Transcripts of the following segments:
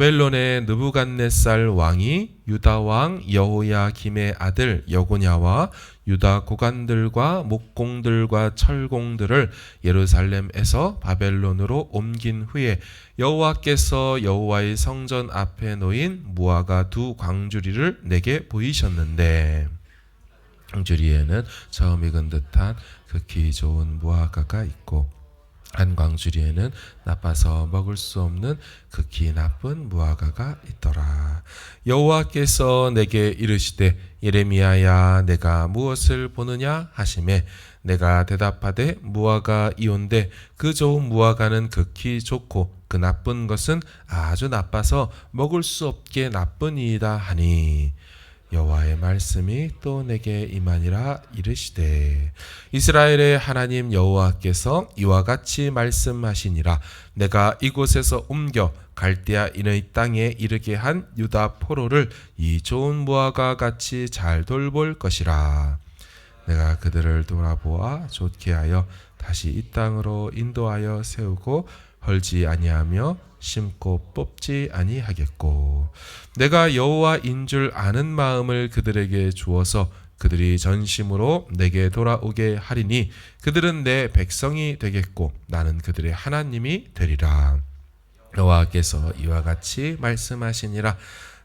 바벨론의 느부갓네살 왕이 유다 왕 여호야 김의 아들 여고냐와 유다 고관들과 목공들과 철공들을 예루살렘에서 바벨론으로 옮긴 후에 여호와께서 여호와의 성전 앞에 놓인 무화과 두 광주리를 내게 보이셨는데 광주리에는 처음 익은 듯한 극히 좋은 무화과가 있고 한 광주리에는 나빠서 먹을 수 없는 극히 나쁜 무화과가 있더라. 여호와께서 내게 이르시되 예레미야야 내가 무엇을 보느냐 하심에 내가 대답하되 무화과 이온데 그 좋은 무화과는 극히 좋고 그 나쁜 것은 아주 나빠서 먹을 수 없게 나쁘니이다 하니 여호와의 말씀이 또 내게 임하니라 이르시되 이스라엘의 하나님 여호와께서 이와 같이 말씀하시니라. 내가 이곳에서 옮겨 갈대아 인의 땅에 이르게 한 유다 포로를 이 좋은 무화과 같이 잘 돌볼 것이라. 내가 그들을 돌아보아 좋게 하여 다시 이 땅으로 인도하여 세우고 헐지 아니하며 심고 뽑지 아니하겠고. 내가 여호와인 줄 아는 마음을 그들에게 주어서 그들이 전심으로 내게 돌아오게 하리니 그들은 내 백성이 되겠고 나는 그들의 하나님이 되리라. 여호와께서 이와 같이 말씀하시니라.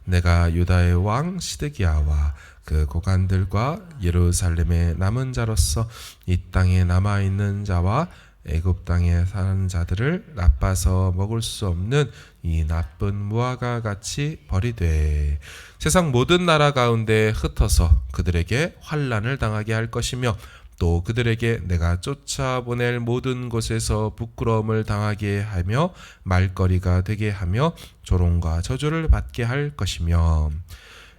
내가 유다의 왕 시드기야와 그 고관들과 예루살렘의 남은 자로서 이 땅에 남아 있는 자와 애굽 땅에 사는 자들을 나빠서 먹을 수 없는 이 나쁜 무화과 같이 버리되 세상 모든 나라 가운데 흩어서 그들에게 환란을 당하게 할 것이며 또 그들에게 내가 쫓아보낼 모든 곳에서 부끄러움을 당하게 하며 말거리가 되게 하며 조롱과 저주를 받게 할 것이며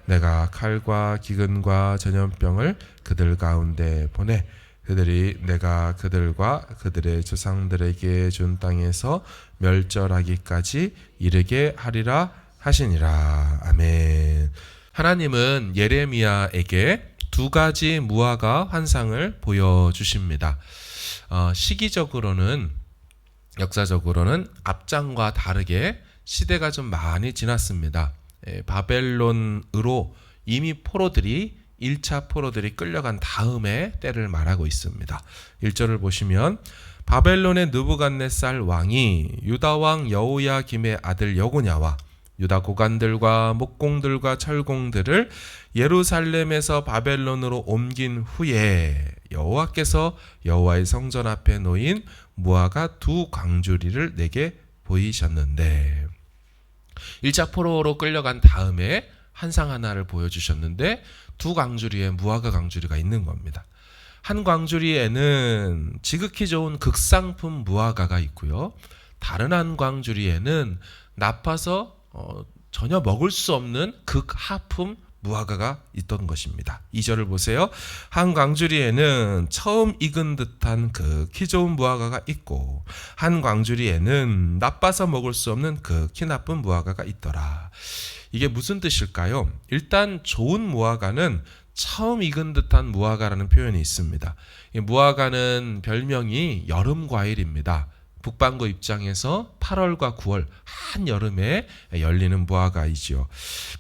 내가 칼과 기근과 전염병을 그들 가운데 보내 그들이 내가 그들과 그들의 조상들에게 준 땅에서 멸절하기까지 이르게 하리라 하시니라 아멘. 하나님은 예레미야에게 두 가지 무화과 환상을 보여주십니다. 어, 시기적으로는 역사적으로는 앞장과 다르게 시대가 좀 많이 지났습니다. 예, 바벨론으로 이미 포로들이 1차 포로들이 끌려간 다음에 때를 말하고 있습니다. 1절을 보시면 바벨론의 느부갓네살 왕이 유다 왕 여호야김의 아들 여고냐와 유다 고관들과 목공들과 철공들을 예루살렘에서 바벨론으로 옮긴 후에 여호와께서 여호와의 성전 앞에 놓인 무화과 두 광주리를 내게 보이셨는데 1차 포로로 끌려간 다음에 한상 하나를 보여주셨는데 두 광주리에 무화과 광주리가 있는 겁니다. 한 광주리에는 지극히 좋은 극상품 무화과가 있고요. 다른 한 광주리에는 나빠서 어, 전혀 먹을 수 없는 극하품 무화과가 있던 것입니다. 2절을 보세요. 한 광주리에는 처음 익은 듯한 극히 좋은 무화과가 있고 한 광주리에는 나빠서 먹을 수 없는 극히 나쁜 무화과가 있더라. 이게 무슨 뜻일까요? 일단 좋은 무화과는 처음 익은 듯한 무화과라는 표현이 있습니다. 무화과는 별명이 여름 과일입니다. 북반구 입장에서 8월과 9월 한 여름에 열리는 무화과이지요.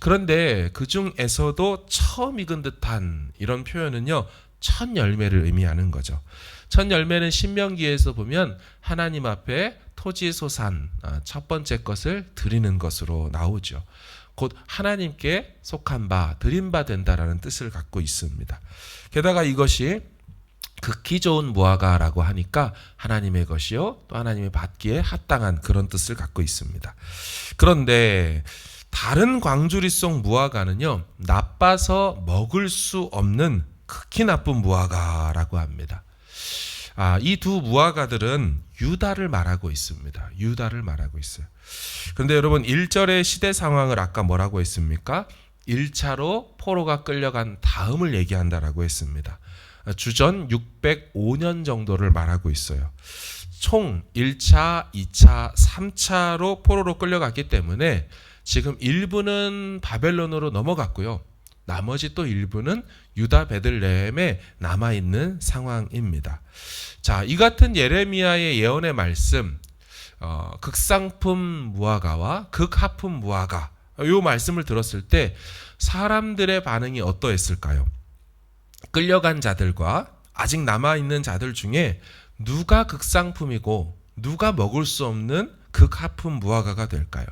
그런데 그 중에서도 처음 익은 듯한 이런 표현은요. 첫 열매를 의미하는 거죠. 첫 열매는 신명기에서 보면 하나님 앞에 토지소산 아, 첫 번째 것을 드리는 것으로 나오죠. 곧 하나님께 속한 바 드린 바 된다라는 뜻을 갖고 있습니다. 게다가 이것이 극히 좋은 무화과라고 하니까 하나님의 것이요 또 하나님이 받기에 합당한 그런 뜻을 갖고 있습니다. 그런데 다른 광주리 속 무화과는요 나빠서 먹을 수 없는 극히 나쁜 무화과라고 합니다. 아, 이 두 무화과들은 유다를 말하고 있습니다. 유다를 말하고 있어요. 그런데 여러분 1절의 시대 상황을 아까 뭐라고 했습니까? 1차로 포로가 끌려간 다음을 얘기한다라고 했습니다. 주전 605년 정도를 말하고 있어요. 총 1차, 2차, 3차로 포로로 끌려갔기 때문에 지금 일부는 바벨론으로 넘어갔고요. 나머지 또 일부는 유다 베들레헴에 남아 있는 상황입니다. 자, 이 같은 예레미야의 예언의 말씀 어, 극상품 무화과와 극하품 무화과 요 말씀을 들었을 때 사람들의 반응이 어떠했을까요? 끌려간 자들과 아직 남아 있는 자들 중에 누가 극상품이고 누가 먹을 수 없는 극하품 무화과가 될까요?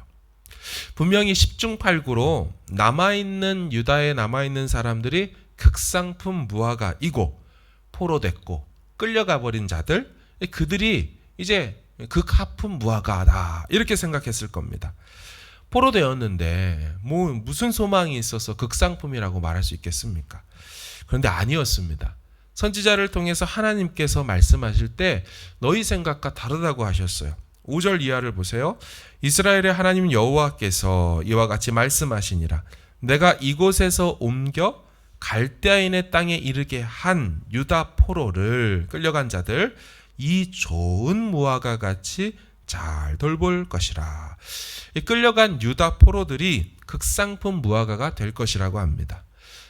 분명히 10중 8구로 남아 있는 유다에 남아 있는 사람들이 극상품 무화과이고 포로됐고 끌려가 버린 자들 그들이 이제 극하품 무화과다 이렇게 생각했을 겁니다. 포로되었는데 뭐 무슨 소망이 있어서 극상품이라고 말할 수 있겠습니까? 그런데 아니었습니다. 선지자를 통해서 하나님께서 말씀하실 때 너희 생각과 다르다고 하셨어요. 5절 이하를 보세요. 이스라엘의 하나님 여호와께서 이와 같이 말씀하시니라. 내가 이곳에서 옮겨 갈대아인의 땅에 이르게 한 유다 포로를 끌려간 자들 이 좋은 무화과 같이 잘 돌볼 것이라. 이 끌려간 유다 포로들이 극상품 무화과가 될 것이라고 합니다.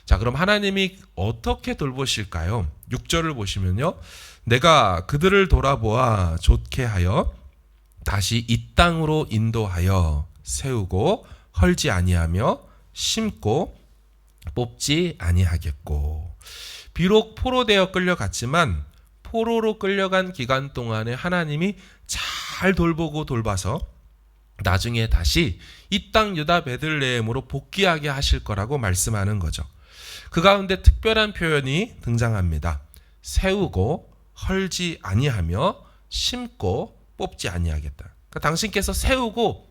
자, 그럼 하나님이 어떻게 돌보실까요? 6절을 보시면요. 내가 그들을 돌아보아 좋게 하여 다시 이 땅으로 인도하여 세우고 헐지 아니하며 심고 뽑지 아니하겠고 비록 포로되어 끌려갔지만 포로로 끌려간 기간 동안에 하나님이 잘 돌보고 돌봐서 나중에 다시 이 땅 유다 베들레헴으로 복귀하게 하실 거라고 말씀하는 거죠. 그 가운데 특별한 표현이 등장합니다. 세우고 헐지 아니하며 심고 뽑지 아니하겠다. 그러니까 당신께서 세우고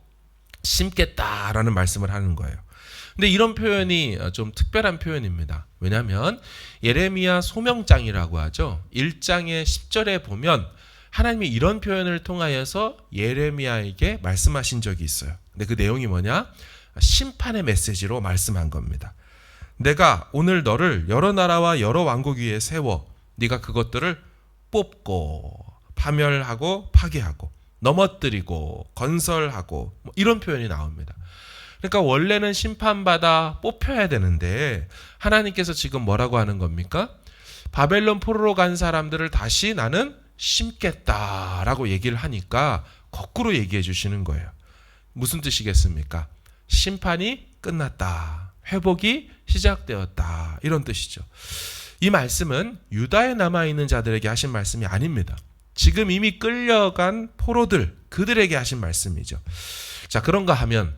심겠다라는 말씀을 하는 거예요. 근데 이런 표현이 좀 특별한 표현입니다. 왜냐하면 예레미야 소명장이라고 하죠. 1장의 10절에 보면 하나님이 이런 표현을 통하여서 예레미야에게 말씀하신 적이 있어요. 근데 그 내용이 뭐냐? 심판의 메시지로 말씀한 겁니다. 내가 오늘 너를 여러 나라와 여러 왕국 위에 세워 네가 그것들을 뽑고 파멸하고 파괴하고 넘어뜨리고 건설하고 뭐 이런 표현이 나옵니다. 그러니까 원래는 심판받아 뽑혀야 되는데 하나님께서 지금 뭐라고 하는 겁니까? 바벨론 포로로 간 사람들을 다시 나는 심겠다라고 얘기를 하니까 거꾸로 얘기해 주시는 거예요. 무슨 뜻이겠습니까? 심판이 끝났다. 회복이 시작되었다. 이런 뜻이죠. 이 말씀은 유다에 남아 있는 자들에게 하신 말씀이 아닙니다. 지금 이미 끌려간 포로들 그들에게 하신 말씀이죠. 자, 그런가 하면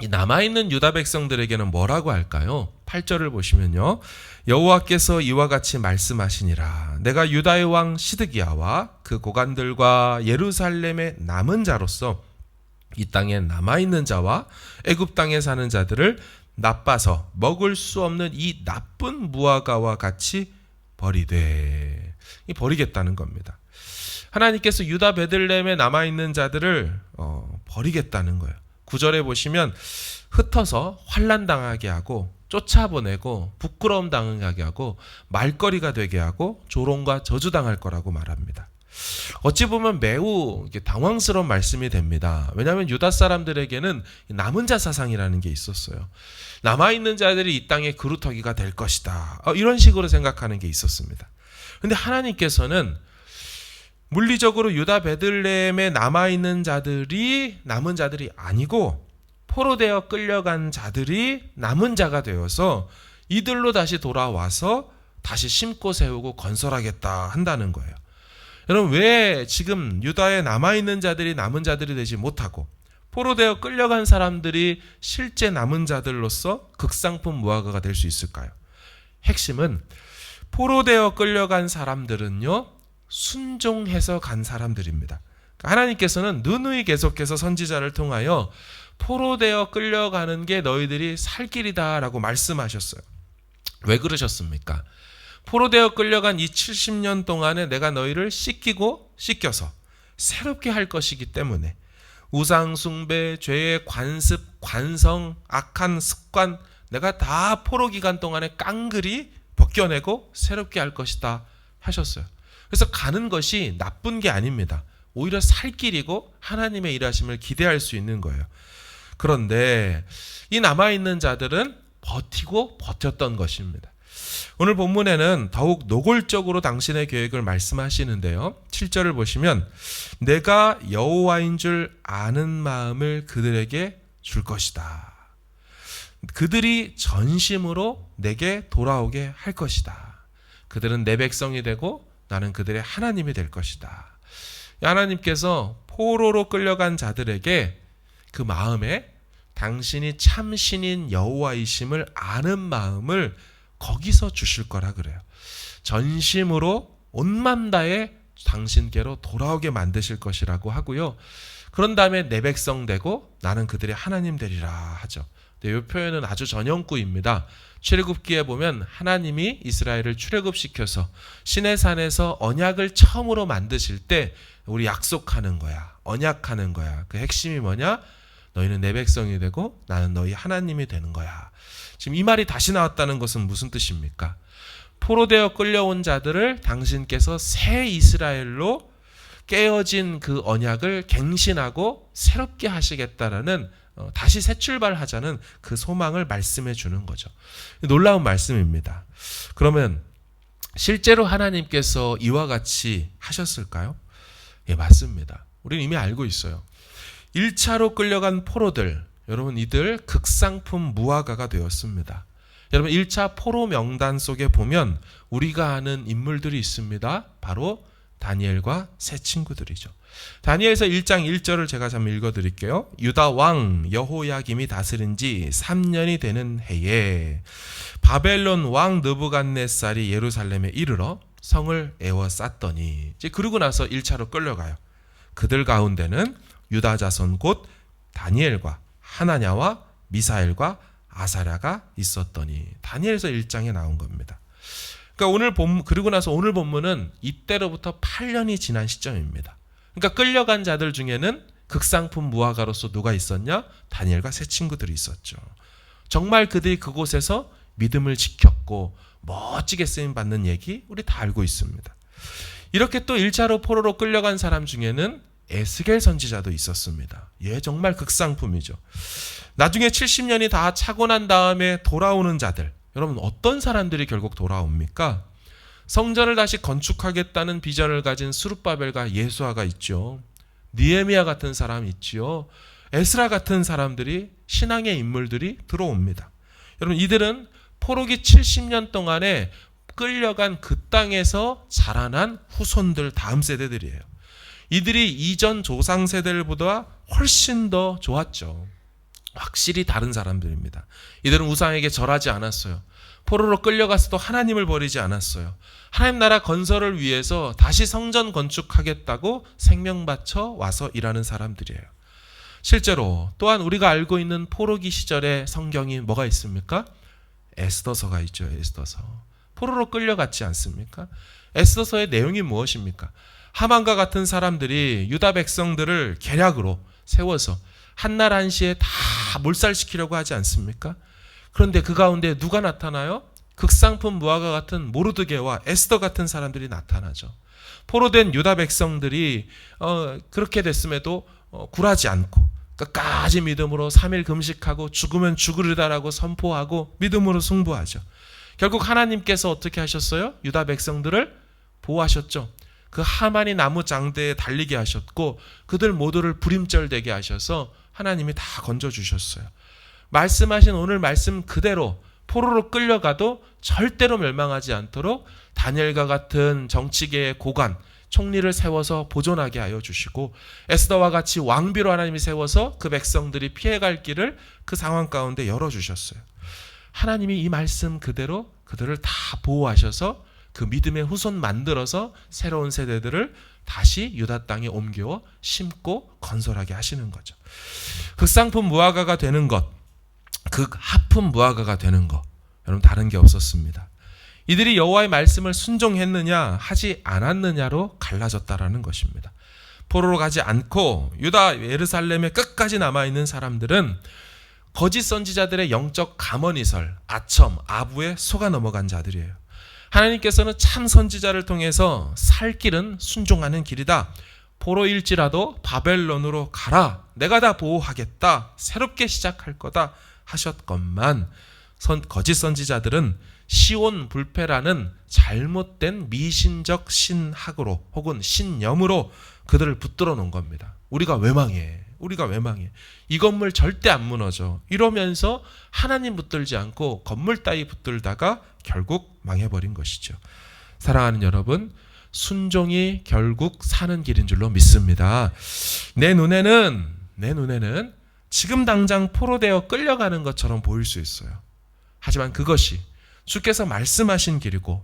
이 남아 있는 유다 백성들에게는 뭐라고 할까요? 8절을 보시면요. 여호와께서 이와 같이 말씀하시니라 내가 유다의 왕 시드기야와 그 고관들과 예루살렘의 남은 자로서 이 땅에 남아 있는 자와 애굽 땅에 사는 자들을 나빠서 먹을 수 없는 이 나쁜 무화과와 같이 버리되 이 버리겠다는 겁니다. 하나님께서 유다 베들레헴에 남아 있는 자들을 어, 버리겠다는 거예요. 구절에 보시면 흩어서 환란 당하게 하고 쫓아보내고 부끄러움 당하게 하고 말거리가 되게 하고 조롱과 저주 당할 거라고 말합니다. 어찌 보면 매우 당황스러운 말씀이 됩니다. 왜냐하면 유다 사람들에게는 남은 자 사상이라는 게 있었어요. 남아 있는 자들이 이 땅의 그루터기가 될 것이다. 어, 이런 식으로 생각하는 게 있었습니다. 근데 하나님께서는 물리적으로 유다 베들레헴에 남아 있는 자들이 남은 자들이 아니고 포로되어 끌려간 자들이 남은 자가 되어서 이들로 다시 돌아와서 다시 심고 세우고 건설하겠다 한다는 거예요. 여러분 왜 지금 유다에 남아 있는 자들이 남은 자들이 되지 못하고 포로되어 끌려간 사람들이 실제 남은 자들로서 극상품 무화과가 될 수 있을까요? 핵심은 포로되어 끌려간 사람들은요 순종해서 간 사람들입니다. 그러니까 하나님께서는 누누이 계속해서 선지자를 통하여 포로되어 끌려가는 게 너희들이 살 길이다라고 말씀하셨어요. 왜 그러셨습니까? 포로되어 끌려간 이 70년 동안에 내가 너희를 씻기고 씻겨서 새롭게 할 것이기 때문에 우상 숭배, 죄의 관습, 관성, 악한 습관 내가 다 포로 기간 동안에 깡그리 벗겨내고 새롭게 할 것이다 하셨어요. 그래서 가는 것이 나쁜 게 아닙니다. 오히려 살 길이고 하나님의 일하심을 기대할 수 있는 거예요. 그런데 이 남아 있는 자들은 버티고 버텼던 것입니다. 오늘 본문에는 더욱 노골적으로 당신의 계획을 말씀하시는데요. 7절을 보시면 내가 여호와인 줄 아는 마음을 그들에게 줄 것이다. 그들이 전심으로 내게 돌아오게 할 것이다. 그들은 내 백성이 되고 나는 그들의 하나님이 될 것이다. 하나님께서 포로로 끌려간 자들에게 그 마음에 당신이 참 신인 여호와이심을 아는 마음을 거기서 주실 거라 그래요. 전심으로 온맘 다해 당신께로 돌아오게 만드실 것이라고 하고요. 그런 다음에 내 백성 되고 나는 그들의 하나님 되리라 하죠. 네, 이 표현은 아주 전형구입니다. 출애굽기에 보면 하나님이 이스라엘을 출애굽시켜서 신의 산에서 언약을 처음으로 만드실 때 우리 약속하는 거야. 언약하는 거야. 그 핵심이 뭐냐? 너희는 내 백성이 되고 나는 너희 하나님이 되는 거야. 지금 이 말이 다시 나왔다는 것은 무슨 뜻입니까? 포로되어 끌려온 자들을 당신께서 새 이스라엘로 깨어진 그 언약을 갱신하고 새롭게 하시겠다라는 어, 다시 새 출발하자는 그 소망을 말씀해 주는 거죠. 놀라운 말씀입니다. 그러면 실제로 하나님께서 이와 같이 하셨을까요? 예, 맞습니다. 우리는 이미 알고 있어요. 1차로 끌려간 포로들, 여러분 이들 극상품 무화과가 되었습니다. 여러분 1차 포로 명단 속에 보면 우리가 아는 인물들이 있습니다. 바로 다니엘과 세 친구들이죠. 다니엘서 1장 1절을 제가 잠깐 읽어 드릴게요. 유다 왕 여호야김이 다스린 지 3년이 되는 해에 바벨론 왕 느부갓네살이 예루살렘에 이르러 성을 에워쌌더니 이제 그러고 나서 1차로 끌려가요. 그들 가운데는 유다 자손 곧 다니엘과 하나냐와 미사엘과 아사랴가 있었더니 다니엘서 1장에 나온 겁니다. 그러니까 오늘 본 그리고 나서 오늘 본문은 이때로부터 8년이 지난 시점입니다. 그러니까 끌려간 자들 중에는 극상품 무화과로서 누가 있었냐? 다니엘과 세 친구들이 있었죠. 정말 그들이 그곳에서 믿음을 지켰고 멋지게 쓰임 받는 얘기 우리 다 알고 있습니다. 이렇게 또 1차로 포로로 끌려간 사람 중에는 에스겔 선지자도 있었습니다. 예, 정말 극상품이죠. 나중에 70년이 다 차고 난 다음에 돌아오는 자들. 여러분 어떤 사람들이 결국 돌아옵니까? 성전을 다시 건축하겠다는 비전을 가진 수룹바벨과 예수아가 있죠. 니에미아 같은 사람 있지요. 에스라 같은 사람들이 신앙의 인물들이 들어옵니다. 여러분 이들은 포로기 70년 동안에 끌려간 그 땅에서 자라난 후손들 다음 세대들이에요. 이들이 이전 조상 세대들보다 훨씬 더 좋았죠. 확실히 다른 사람들입니다. 이들은 우상에게 절하지 않았어요. 포로로 끌려가서도 하나님을 버리지 않았어요. 하나님 나라 건설을 위해서 다시 성전 건축하겠다고 생명 바쳐 와서 일하는 사람들이에요. 실제로 또한 우리가 알고 있는 포로기 시절의 성경이 뭐가 있습니까? 에스더서가 있죠. 에스더서. 포로로 끌려갔지 않습니까? 에스더서의 내용이 무엇입니까? 하만과 같은 사람들이 유다 백성들을 계략으로 세워서 한날 한시에 다 몰살시키려고 하지 않습니까? 그런데 그 가운데 누가 나타나요? 극상품 무화과 같은 모르드게와 에스더 같은 사람들이 나타나죠. 포로된 유다 백성들이 어, 그렇게 됐음에도 어, 굴하지 않고 끝까지 믿음으로 3일 금식하고 죽으면 죽으리다라고 선포하고 믿음으로 승부하죠. 결국 하나님께서 어떻게 하셨어요? 유다 백성들을 보호하셨죠. 그 하만이 나무 장대에 달리게 하셨고 그들 모두를 부림절되게 하셔서 하나님이 다 건져 주셨어요. 말씀하신 오늘 말씀 그대로 포로로 끌려가도 절대로 멸망하지 않도록 다니엘과 같은 정치계의 고관 총리를 세워서 보존하게 하여 주시고 에스더와 같이 왕비로 하나님이 세워서 그 백성들이 피해갈 길을 그 상황 가운데 열어 주셨어요. 하나님이 이 말씀 그대로 그들을 다 보호하셔서 그 믿음의 후손 만들어서 새로운 세대들을 다시 유다 땅에 옮겨 심고 건설하게 하시는 거죠. 극상품 무화과가 되는 것, 극하품 무화과가 되는 것, 여러분 다른 게 없었습니다. 이들이 여호와의 말씀을 순종했느냐 하지 않았느냐로 갈라졌다라는 것입니다. 포로로 가지 않고 유다 예루살렘에 끝까지 남아 있는 사람들은 거짓 선지자들의 영적 감언이설, 아첨, 아부에 속아 넘어간 자들이에요. 하나님께서는 참 선지자를 통해서 살 길은 순종하는 길이다. 포로일지라도 바벨론으로 가라. 내가 다 보호하겠다. 새롭게 시작할 거다. 하셨건만 선, 거짓 선지자들은 시온 불패라는 잘못된 미신적 신학으로 혹은 신념으로 그들을 붙들어 놓은 겁니다. 우리가 왜 망해? 우리가 왜 망해? 이 건물 절대 안 무너져. 이러면서 하나님 붙들지 않고 건물 따위 붙들다가 결국 망해버린 것이죠. 사랑하는 여러분, 순종이 결국 사는 길인 줄로 믿습니다. 내 눈에는 내 눈에는 지금 당장 포로되어 끌려가는 것처럼 보일 수 있어요. 하지만 그것이 주께서 말씀하신 길이고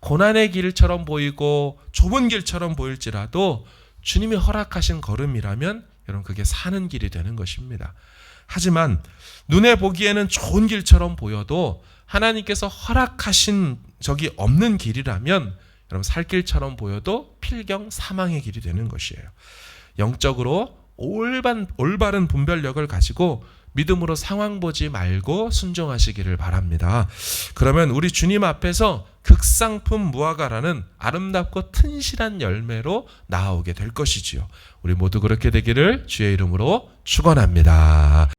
고난의 길처럼 보이고 좁은 길처럼 보일지라도 주님이 허락하신 걸음이라면 여러분 그게 사는 길이 되는 것입니다. 하지만 눈에 보기에는 좋은 길처럼 보여도 하나님께서 허락하신 적이 없는 길이라면 여러분 살 길처럼 보여도 필경 사망의 길이 되는 것이에요. 영적으로 올반, 올바른 분별력을 가지고 믿음으로 상황 보지 말고 순종하시기를 바랍니다. 그러면 우리 주님 앞에서 극상품 무화과라는 아름답고 튼실한 열매로 나오게 될 것이지요. 우리 모두 그렇게 되기를 주의 이름으로 축원합니다.